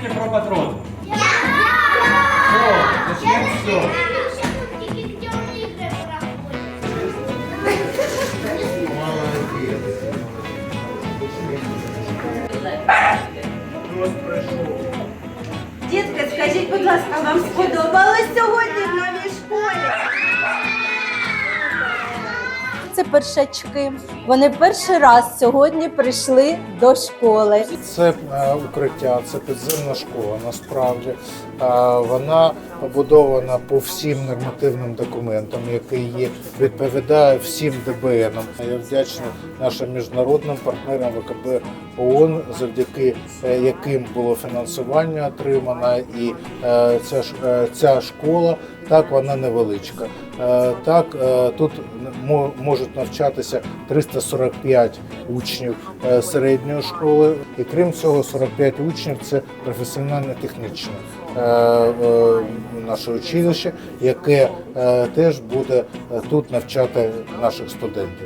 патрон? О, зачем все? Дітки, скажіть, будь ласка, вам сподобалось Це першачки. Вони перший раз сьогодні прийшли до школи. Це е, укриття, це підземна школа. Насправді Е, вона побудована по всім нормативним документам, які є, відповідає всім ДБНам. Я вдячний нашим міжнародним партнерам ВКБ ООН, завдяки е, яким було фінансування отримано, і е, ця е, ця школа так вона невеличка. Е, Так е, тут можуть навчатися 345 учнів е, середньої школи, і крім цього, 45 учнів це професіонально-технічне е, е, наше училище, яке теж буде тут навчати наших студентів.